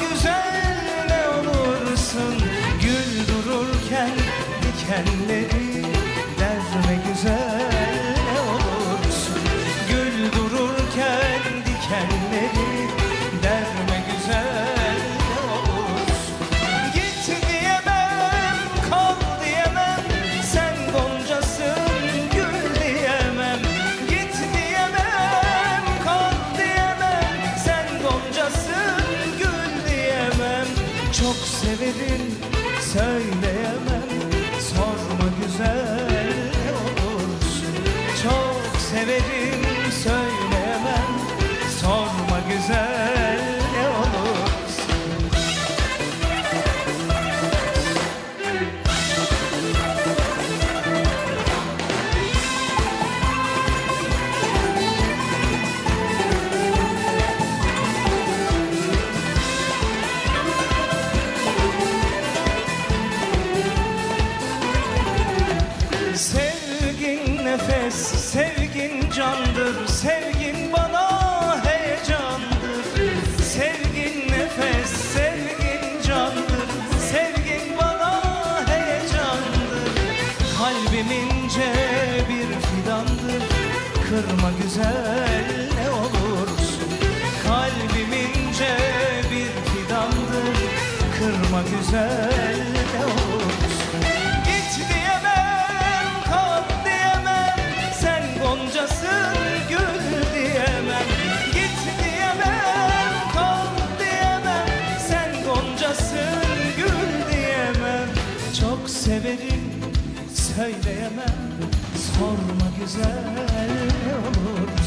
güzel ne olursun. Gül dururken dikenleri Çok severim söyleyemem Sorma güzel Kırma güzel ne olursun. Kalbim ince bir fidandır. Kırma güzel ne olursun. Git diyemem, kal diyemem. Sen goncasın, gül diyemem. Git diyemem, kal diyemem. Sen goncasın, gül diyemem. Çok severim, söyleyemem Sorma güzel ne